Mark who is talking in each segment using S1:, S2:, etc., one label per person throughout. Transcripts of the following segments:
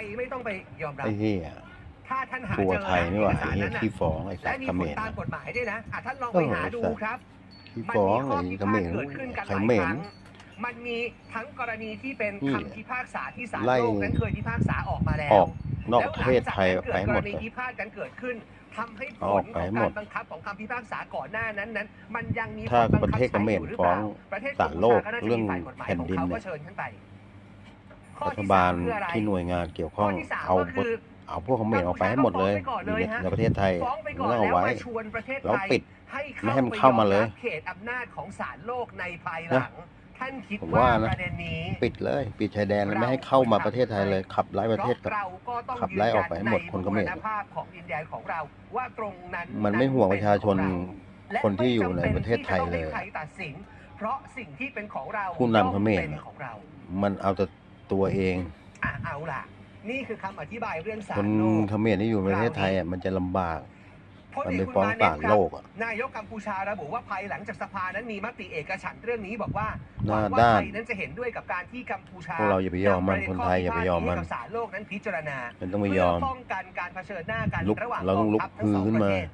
S1: ยไม่ต้องไปยอมรับ
S2: ไอ้เหี้ย
S1: ถ้าท่านหา
S2: ตัว
S1: เจอ
S2: ไทยนี่หว่า
S1: เอก
S2: ไอ้
S1: สาร
S2: เหี้ย
S1: นั้นน่ะ
S2: ที่ฟ้องไอ้สั
S1: และ
S2: ตว์
S1: มี
S2: เข
S1: ผมล
S2: ร
S1: ตาม
S2: นะ
S1: กฎหมายด้วยนะอะท่านลอง
S2: เอ
S1: ไป
S2: อ
S1: หาดู
S2: ไอ้สัตว์
S1: ครับ
S2: ที่
S1: มัน
S2: ฟ้อง
S1: มีข้อ
S2: ไอ้
S1: พิ
S2: เข
S1: พาท
S2: มร
S1: เกิดขึ้นกันห
S2: ไข
S1: ลาย
S2: เหม
S1: ค
S2: ร
S1: รั้ง มันมีทั้งกรณีที่เป็น
S2: นี่
S1: คำพิพากษาที่ศาล
S2: ไล่
S1: โลกนั้นเคยพิพากษาออกมาแล้ว
S2: ออกนอกประเทศไทย
S1: แล้ว
S2: ไป
S1: หลังจากนั้น
S2: หมด
S1: เกิดกรณี
S2: เลย
S1: พิพาทกันเกิดขึ้นทำให้ผ
S2: ออ
S1: ล
S2: ก
S1: ข
S2: ไป
S1: อง
S2: หม
S1: การ
S2: ด
S1: บังคับของคำพิพากษาก่อนหน้านั้นนั้น มันยังมี
S2: ถ้า
S1: ผลบัง
S2: ประ
S1: คับ
S2: เทศ
S1: ใช้
S2: เขม
S1: อ
S2: ร
S1: ยู่หรือ
S2: ฟ้
S1: เป
S2: อง
S1: ล่าประเทศ
S2: ศาลโลก
S1: กัมพูชาน่าจะ
S2: เรื่อง
S1: มีฝ่ายกฎหมาย
S2: แผ่น
S1: ของ
S2: ดิน
S1: เขา
S2: เนี่
S1: ก็
S2: ย
S1: เชิญขึ้นไปข้อ
S2: รัฐ
S1: ที่
S2: บาล
S1: สมคืออะไร
S2: ที่หน่วยงานเกี่ยวข้
S1: ข้
S2: อ
S1: องที่สาม
S2: เอา
S1: ก็คือ
S2: เอาพวกเขมรออกไปให้หมดเลย
S1: ฟ้องไปก่อน
S2: อ
S1: เลย
S2: ยู่ใน
S1: ฮะ
S2: ในประเทศไทย
S1: ฟ้องไปก่อน
S2: ไม่ต้อง
S1: แล้ว
S2: เอาไว้
S1: ว่าชวนประเทศ
S2: แล้ว
S1: ไทย
S2: ปิด
S1: ให้
S2: ไม่ให้มันเข้ามาเลย
S1: ไปอรับเขตอำนาจของศาลโลกในภายหลังท่านคิด
S2: ผม
S1: ว่า
S2: ว่านะ
S1: ประเด็นนี้
S2: ปิดเลย ปิดชายแดนเลยไม่ให้เข้ามาประเทศไทยเลย ขับไล่ประเทศ
S1: เพราะเราก็ต้อง
S2: ขับไล่ออกไปให้หมดคนเขมร
S1: ยืยัในบูรณภาพของดินแดนของเราว่าตรงนั้น
S2: มันไม่ห่วงประชาชน
S1: และ
S2: คนที่อยู่ในประเทศไทยเลย
S1: ม่จำป็นที่จะต้องให้ใครตัดสินเพราะสิ่งที่เป็นของเรา
S2: ผู้นำเขมร
S1: ย่อเป็นของเรา
S2: มันเอาแต่ ตัวเอง
S1: อะเอาล่ะ นี่คือคำอธิบายเรื่องศา
S2: ค
S1: ล
S2: น
S1: โลก
S2: เขมรที่อยู่ในประเทศไทยอะมันจะลำบาก
S1: พล
S2: มัน
S1: เอ
S2: ไป
S1: ก
S2: ฟ้อง
S1: คุณมาเน
S2: ศาล
S1: ตค
S2: โล
S1: รับ
S2: กอะ
S1: นายกกัมพูชาระบุว่าภายหลังจากสภานั้นมีมติเอกฉันท์เรื่องนี้บอกว่า
S2: ห
S1: หวั
S2: น้าง
S1: ว่า
S2: ด้าน
S1: ไทยนั้นจะเห็นด้วยกับการที่กัมพูชา
S2: พวกเราอย่าไปยอมมันำ
S1: ประเด็
S2: คนไทยอย่าไปยอมมัน
S1: ข้พิพาทให้กับศาลโลกนั้นพิจารณา
S2: มันต้องไม่ยอม
S1: เพื่ป้องกันการเผชิญหน้ากัน
S2: ลุก
S1: ระหว่าง
S2: เราต้องลุก
S1: กองทัพทั้งสอง
S2: ฮือขึ้น
S1: ประ
S2: มา
S1: เทศ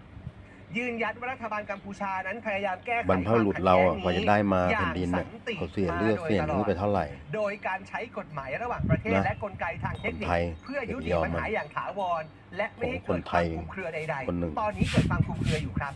S1: ยืนยันว่ารัฐบาลกัมพูชานั้นพยายามแก้ไข
S2: บรรพบุรุษเราอะกว่าจะได้มา
S1: อย่
S2: แผ่นดิน
S1: สั
S2: เนี่ย
S1: ติ
S2: เขาเสียเลือดเสียเนื้อไปเท่าไหร่
S1: โดยการใช้กฎหมายระหว่างประเทศ
S2: นะ
S1: และกลไกทางเทคนิค
S2: คนไทย
S1: เพื่อยุติ
S2: อย่ายอม
S1: ปัญหา
S2: มัน
S1: อย่างถาวรและไม่ให้
S2: ของค
S1: เกิ
S2: น
S1: ดค
S2: ไท
S1: วาม
S2: ย
S1: คลุมเครือใด
S2: คนหนึ่ง
S1: ๆตอนนี้เกิดความคลุมเครืออยู่ครับ